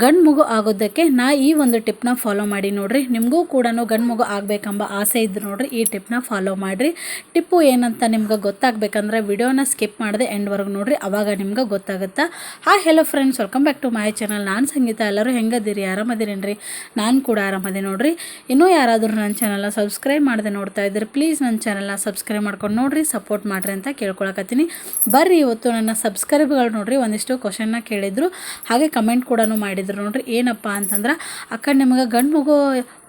ಗಂಡು ಮಗು ಆಗೋದಕ್ಕೆ ನಾ ಈ ಒಂದು ಟಿಪ್ನ ಫಾಲೋ ಮಾಡಿ ನೋಡ್ರಿ. ನಿಮಗೂ ಕೂಡ ಗಂಡು ಮಗು ಆಗಬೇಕೆಂಬ ಆಸೆ ಇದ್ದು ನೋಡ್ರಿ, ಈ ಟಿಪ್ನ ಫಾಲೋ ಮಾಡಿರಿ. ಟಿಪ್ಪು ಏನಂತ ನಿಮ್ಗೆ ಗೊತ್ತಾಗಬೇಕಂದ್ರೆ ವಿಡಿಯೋನ ಸ್ಕಿಪ್ ಮಾಡದೆ ಎಂಡ್ವರೆಗೆ ನೋಡ್ರಿ, ಅವಾಗ ನಿಮ್ಗೆ ಗೊತ್ತಾಗುತ್ತಾ? Hi hello friends welcome back to my channel ನಾನು ಸಂಗೀತ, ಎಲ್ಲರೂ ಹೆಂಗದಿರಿ? ಆರಾಮದಿರೇನ್ರಿ? ನಾನು ಕೂಡ ಆರಾಮದೆ ನೋಡ್ರಿ. ಇನ್ನೂ ಯಾರಾದರೂ ನನ್ನ ಚಾನಲ್ನ ಸಬ್ಸ್ಕ್ರೈಬ್ ಮಾಡದೆ ನೋಡ್ತಾ ಇದ್ದರೆ ಪ್ಲೀಸ್ ನನ್ನ ಚಾನಲ್ನ ಸಬ್ಸ್ಕ್ರೈಬ್ ಮಾಡ್ಕೊಂಡು ನೋಡ್ರಿ ಸಪೋರ್ಟ್ ಮಾಡಿರಿ ಅಂತ ಕೇಳ್ಕೊಳಕತ್ತೀನಿ. ಬರ್ರಿ, ಇವತ್ತು ನನ್ನ ಸಬ್ಸ್ಕ್ರೈಬ್ಗಳು ನೋಡ್ರಿ, ಒಂದಿಷ್ಟು ಕ್ವಶನ್ನ ಕೇಳಿದ್ರು. ಹಾಗೆ ಕಮೆಂಟ್ ಕೂಡ ಮಾಡಿದ್ರು. ನೋಡ್ರಿ ಏನಪ್ಪ ಅಂತಂದ್ರೆ ಅಕ್ಕ ನಿಮಗೆ ಗಂಡು ಮಗು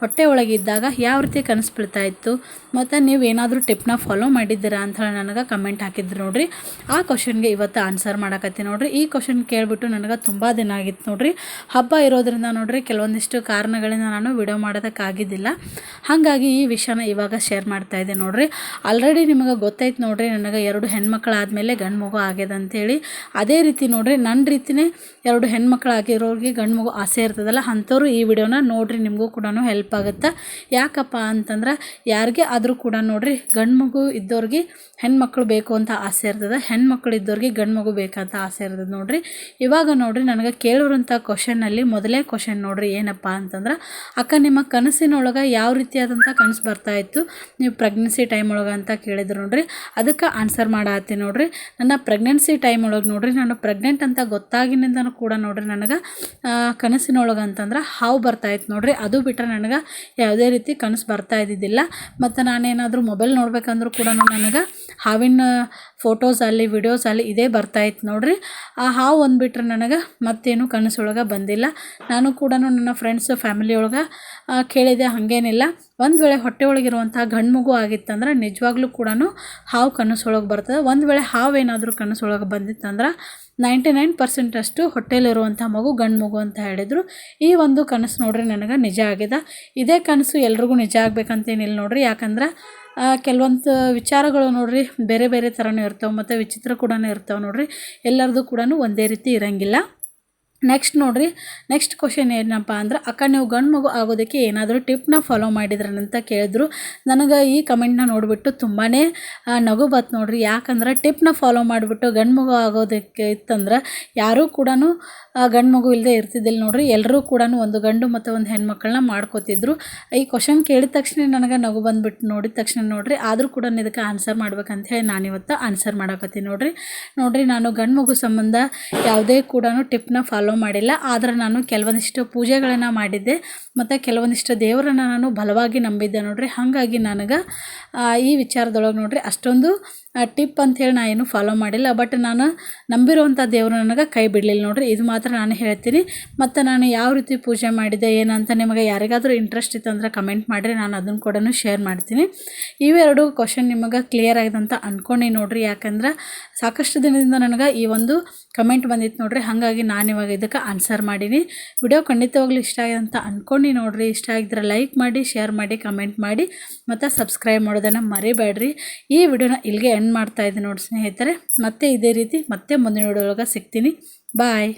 ಹೊಟ್ಟೆ ಒಳಗಿದ್ದಾಗ ಯಾವ ರೀತಿ ಕನಸು ಬೀಳ್ತಾ ಇತ್ತು? ಮತ್ತು ನೀವು ಏನಾದರೂ ಟಿಪ್ನ ಫಾಲೋ ಮಾಡಿದ್ದೀರಾ ಅಂತ ಹೇಳಿ ನನಗೆ ಕಮೆಂಟ್ ಹಾಕಿದ್ರು ನೋಡಿರಿ. ಆ ಕ್ವಶನ್ಗೆ ಇವತ್ತು ಆನ್ಸರ್ ಮಾಡಕತ್ತಿ ನೋಡಿರಿ. ಈ ಕ್ವಶನ್ ಕೇಳಿಬಿಟ್ಟು ನನಗೆ ತುಂಬ ದಿನ ಆಗಿತ್ತು ನೋಡಿರಿ. ಹಬ್ಬ ಇರೋದ್ರಿಂದ ನೋಡಿರಿ ಕೆಲವೊಂದಿಷ್ಟು ಕಾರಣಗಳಿಂದ ನಾನು ವಿಡಿಯೋ ಮಾಡೋದಕ್ಕಾಗಿದ್ದಿಲ್ಲ ಹಾಗಾಗಿ ಈ ವಿಷಯನ ಇವಾಗ ಶೇರ್ ಮಾಡ್ತಾ ಇದ್ದೆ ನೋಡಿರಿ. ಆಲ್ರೆಡಿ ನಿಮಗೆ ಗೊತ್ತಾಯ್ತು ನೋಡಿರಿ ನನಗೆ ಎರಡು ಹೆಣ್ಮಕ್ಳಾದಮೇಲೆ ಗಂಡು ಮಗು ಆಗ್ಯದ ಅಂತೇಳಿ ಅದೇ ರೀತಿ ನೋಡಿರಿ ನನ್ನ ರೀತಿಯೇ ಎರಡು ಹೆಣ್ಮಕ್ಳಾಗಿರೋರಿಗೆ ಗಂಡು ಮಗು ಆಸೆ ಇರ್ತದಲ್ಲ, ಅಂಥವ್ರು ಈ ವಿಡಿಯೋನ ನೋಡಿರಿ, ನಿಮಗೂ ಕೂಡ ಹೆಲ್ಪ್ ಆಗುತ್ತೆ ಯಾಕಪ್ಪ ಅಂತಂದ್ರೆ ಯಾರಿಗೆ ಆದರೂ ಕೂಡ ನೋಡಿರಿ, ಗಂಡು ಮಗು ಇದ್ದವ್ರಿಗೆ ಹೆಣ್ಮಕ್ಳು ಬೇಕು ಅಂತ ಆಸೆ ಇರ್ತದೆ, ಹೆಣ್ಮಕ್ಳು ಇದ್ದವ್ರಿಗೆ ಗಂಡು ಮಗು ಬೇಕಂತ ಆಸೆ ಇರ್ತದೆ ನೋಡಿರಿ. ಇವಾಗ ನೋಡಿರಿ ನನಗೆ ಕೇಳೋರಂಥ ಕ್ವಶನ್ನಲ್ಲಿ ಮೊದಲೇ ಕ್ವಶನ್ ನೋಡ್ರಿ, ಏನಪ್ಪ ಅಂತಂದ್ರೆ, ಅಕ್ಕ ನಿಮ್ಮ ಕನಸಿನೊಳಗೆ ಯಾವ ರೀತಿಯಾದಂಥ ಕನಸು ಬರ್ತಾ ಇತ್ತು? ನೀವು ಪ್ರೆಗ್ನೆನ್ಸಿ ಟೈಮ್ ಒಳಗೆ ಅಂತ ಕೇಳಿದ್ರು ನೋಡ್ರಿ. ಅದಕ್ಕೆ ಆನ್ಸರ್ ಮಾಡತ್ತೀನಿ ನೋಡಿರಿ. ನನ್ನ ಪ್ರೆಗ್ನೆನ್ಸಿ ಟೈಮ್ ಒಳಗೆ ನೋಡಿರಿ, ನಾನು ಪ್ರೆಗ್ನೆಂಟ್ ಅಂತ ಗೊತ್ತಾಗಿನಿಂದನೂ ಕೂಡ ನೋಡಿರಿ ನನಗೆ ಕನಸಿನೊಳಗೆ ಅಂತಂದ್ರೆ ಹಾವು ಬರ್ತಾಯಿತ್ತು ನೋಡ್ರಿ. ಅದು ಬಿಟ್ಟರೆ ನನಗೆ ಯಾವುದೇ ರೀತಿ ಕನಸು ಬರ್ತಾ ಇದ್ದಿದ್ದಿಲ್ಲ. ಮತ್ತು ನಾನೇನಾದರೂ ಮೊಬೈಲ್ ನೋಡ್ಬೇಕಂದ್ರೂ ಕೂಡ ನನಗೆ ಹಾವಿನ ಫೋಟೋಸ್ ಅಲ್ಲಿ, ವಿಡಿಯೋಸ್ ಅಲ್ಲಿ ಇದೇ ಬರ್ತಾಯಿತ್ತು ನೋಡ್ರಿ. ಆ ಹಾವು ಒಂದು ನನಗೆ ಮತ್ತೇನು ಕನಸೊಳಗೆ ಬಂದಿಲ್ಲ. ನಾನು ಕೂಡ ನನ್ನ ಫ್ರೆಂಡ್ಸ್ ಫ್ಯಾಮಿಲಿ ಒಳಗೆ ಕೇಳಿದೆ ಹಾಗೇನಿಲ್ಲ. ಒಂದು ವೇಳೆ ಹೊಟ್ಟೆ ಒಳಗಿರುವಂಥ ಗಂಡು ಮಗು ಆಗಿತ್ತಂದ್ರೆ ನಿಜವಾಗ್ಲೂ ಕೂಡ ಹಾವು ಕನಸೊಳಗೆ ಬರ್ತದೆ. ಒಂದು ವೇಳೆ ಹಾವು ಏನಾದರೂ ಕನಸೊಳಗೆ ಬಂದಿತ್ತಂದ್ರೆ ನೈಂಟಿ ನೈನ್ ಪರ್ಸೆಂಟಷ್ಟು ಹೊಟ್ಟೆಲಿರುವಂಥ ಮಗು, ಗಂಡು ಮಗು ಅಂತ ಹೇಳಿದರು. ಈ ಒಂದು ಕನಸು ನೋಡ್ರಿ ನನಗೆ ನಿಜ ಆಗಿದೆ. ಇದೇ ಕನಸು ಎಲ್ರಿಗೂ ನಿಜ ಆಗಬೇಕಂತೇನಿಲ್ಲ ನೋಡ್ರಿ. ಯಾಕಂದ್ರೆ ಕೆಲವೊಂದು ವಿಚಾರಗಳು ನೋಡ್ರಿ, ಬೇರೆ ಬೇರೆ ಥರನೂ ಇರ್ತವೆ, ಮತ್ತು ವಿಚಿತ್ರ ಕೂಡ ಇರ್ತವೆ ನೋಡ್ರಿ. ಎಲ್ಲರದು ಕೂಡ ಒಂದೇ ರೀತಿ ಇರೋಂಗಿಲ್ಲ. ನೆಕ್ಸ್ಟ್ ನೋಡಿರಿ ನೆಕ್ಸ್ಟ್ ಕ್ವಶನ್ ಏನಪ್ಪ ಅಂದ್ರೆ, ಅಕ್ಕ ನೀವು ಗಂಡು ಮಗು ಆಗೋದಕ್ಕೆ ಏನಾದರೂ ಟಿಪ್ನ ಫಾಲೋ ಮಾಡಿದ್ರಂತ ಕೇಳಿದ್ರು. ನನಗೆ ಈ ಕಮೆಂಟ್ನ ನೋಡಿಬಿಟ್ಟು ತುಂಬಾ ನಗು ಬತ್ತು ನೋಡ್ರಿ. ಯಾಕಂದ್ರೆ ಟಿಪ್ನ ಫಾಲೋ ಮಾಡಿಬಿಟ್ಟು ಗಂಡು ಮಗು ಆಗೋದಕ್ಕೆ ಇತ್ತಂದ್ರೆ, ಯಾರೂ ಕೂಡ ಗಂಡು ಮಗು ಇಲ್ಲದೆ ಇರ್ತಿದ್ದಿಲ್ಲ ನೋಡ್ರಿ. ಎಲ್ಲರೂ ಕೂಡ ಒಂದು ಗಂಡು ಮತ್ತು ಒಂದು ಹೆಣ್ಮಕ್ಳನ್ನ ಮಾಡ್ಕೋತಿದ್ರು. ಈ ಕ್ವಶನ್ ಕೇಳಿದ ತಕ್ಷಣ ನನಗೆ ನಗು ಬಂದುಬಿಟ್ಟು ನೋಡಿದ ತಕ್ಷಣ ನೋಡ್ರಿ. ಆದರೂ ಕೂಡ ಇದಕ್ಕೆ ಆನ್ಸರ್ ಮಾಡ್ಬೇಕಂತ ಹೇಳಿ ನಾನಿವತ್ತು ಆನ್ಸರ್ ಮಾಡಕತ್ತೀನಿ ನೋಡ್ರಿ. ನೋಡ್ರಿ, ನಾನು ಗಂಡು ಮಗು ಸಂಬಂಧ ಯಾವುದೇ ಕೂಡ ಟಿಪ್ನ ಫಾಲೋ ಮಾಡಿಲ್ಲ, ಆದರೆ ನಾನು ಕೆಲವೊಂದಿಷ್ಟು ಪೂಜೆಗಳನ್ನು ಮಾಡಿದ್ದೆ. ಮತ್ತು ಕೆಲವೊಂದಿಷ್ಟು ದೇವರನ್ನು ನಾನು ಬಲವಾಗಿ ನಂಬಿದ್ದೆ ನೋಡ್ರಿ. ಹಾಗಾಗಿ ನನಗೆ ಈ ವಿಚಾರದೊಳಗೆ ನೋಡ್ರಿ, ಅಷ್ಟೊಂದು ಟಿಪ್ ಅಂಥೇಳಿ ನಾನು ಏನು ಫಾಲೋ ಮಾಡಿಲ್ಲ. ಬಟ್ ನಾನು ನಂಬಿರುವಂಥ ದೇವರು ನನಗೆ ಕೈ ಬಿಡಲಿಲ್ಲ ನೋಡ್ರಿ. ಇದು ಮಾತ್ರ ನಾನು ಹೇಳ್ತೀನಿ. ಮತ್ತು ನಾನು ಯಾವ ರೀತಿ ಪೂಜೆ ಮಾಡಿದೆ ಏನಂತ ನಿಮಗೆ ಯಾರಿಗಾದರೂ ಇಂಟ್ರೆಸ್ಟ್ ಇತ್ತಂದ್ರೆ ಕಮೆಂಟ್ ಮಾಡಿರಿ. ನಾನು ಅದನ್ನು ಕೂಡ ಶೇರ್ ಮಾಡ್ತೀನಿ. ಇವೆರಡು ಕ್ವಶನ್ ನಿಮಗೆ ಕ್ಲಿಯರ್ ಆಗಿದೆ ಅಂತ ಅಂದ್ಕೊಂಡು ನೋಡ್ರಿ. ಯಾಕಂದ್ರೆ ಸಾಕಷ್ಟು ದಿನದಿಂದ ನನಗೆ ಈ ಒಂದು ಕಮೆಂಟ್ ಬಂದಿತ್ತು ನೋಡ್ರಿ. ಹಾಗಾಗಿ ನಾನು ಇವಾಗ ಇದಕ್ಕೆ ಆನ್ಸರ್ ಮಾಡೀನಿ. ವಿಡಿಯೋ ಖಂಡಿತವಾಗ್ಲೂ ಇಷ್ಟ ಆಗಿದೆ ಅಂತ ಅಂದ್ಕೊಂಡು ನೋಡಿರಿ. ಇಷ್ಟ ಆಗಿದ್ರೆ ಲೈಕ್ ಮಾಡಿ ಶೇರ್ ಮಾಡಿ ಕಮೆಂಟ್ ಮಾಡಿ, ಮತ್ತು ಸಬ್ಸ್ಕ್ರೈಬ್ ಮಾಡೋದನ್ನು ಮರಿಬೇಡ್ರಿ. ಈ ವಿಡಿಯೋನ ಇಲ್ಲಿಗೆ ಎಂಡ್ ಮಾಡ್ತಾ ಇದ್ದೀನಿ ನೋಡಿ ಸ್ನೇಹಿತರೆ. ಮತ್ತೆ ಇದೇ ರೀತಿ ಮತ್ತೆ ಮುಂದಿನ ವಿಡಿಯೋ ಒಳಗೆ ಸಿಗ್ತೀನಿ. ಬಾಯ್